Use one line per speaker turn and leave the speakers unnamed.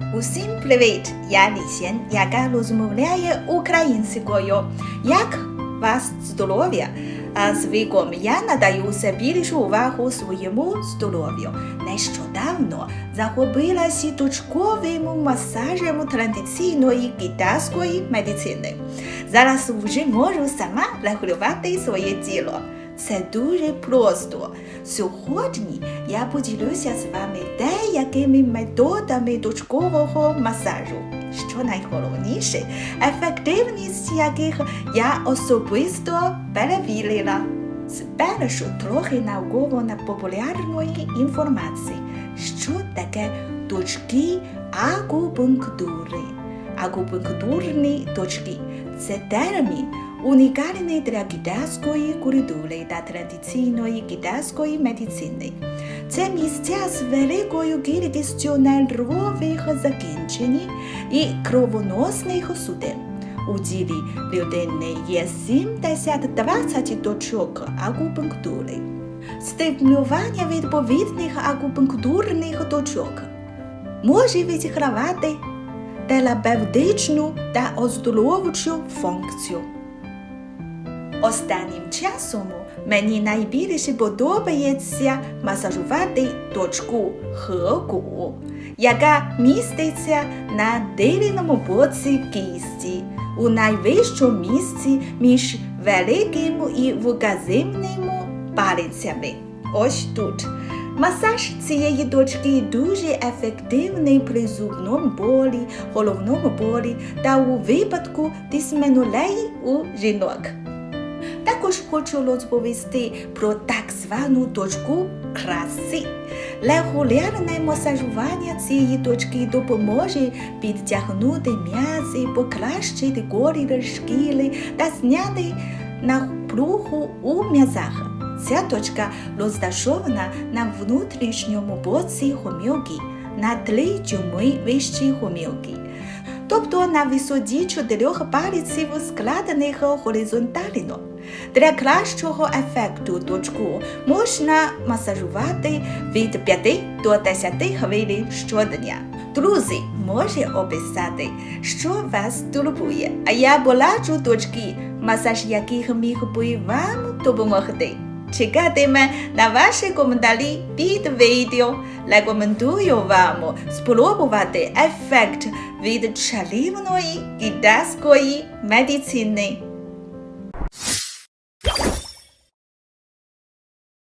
Усім привіт! Я Лісєн, яка розмовляє українською. Як вас здоров'я? З віком я надаю все більшу увагу своєму здоров'ю. Нещодавно захопилася точковим масажем традиційної китайської медицини. Зараз вже можу сама регулювати своє тіло. Це дуже просто. Сьогодні я поділюся з вами деякими методами точкового масажу. Що найголовніше, ефективність яких я особисто перевірила. Спершу трохи науково на популярної інформації, що таке точки акупунктури. Акупунктурні точки це термін, унікальний для китайської культури та традиційної китайської медицини. Це місця з великою кількістю нервових закінчень і кровоносних судин. У тілі людини є 70-20 точок акупунктури. Стимулювання відповідних акупунктурних точок може відігравати терапевтичну та оздоровчу функцію. Останнім часом мені найбільше подобається масажувати точку хеку, яка міститься на деревному боці кісті у найвищому місці між великим і вказівним палицями. Ось тут. Масаж цієї точки дуже ефективний при зубному болі, головному болі та у випадку дисменолеї у жінок. Також хочу розповісти про так звану точку краси. Регулярне масажування цієї точки допоможе підтягнути м'язи, покращити колір шкіри та зняти напругу у м'язах. Ця точка розташована на внутрішньому боці хомілки, на три дюйми вище хомілки. Тобто на висоті чотирьох пальців складених горизонтально. Для кращого ефекту точку можна масажувати від 5 до 10 хвилин щодня. Друзі, може описати, що вас турбує, а я пораджу точки, масаж яких міг би вам допомогти. Чекатиме на ваші коментарі під відео. Рекомендую вам спробувати ефект від чарівної китайської медицини.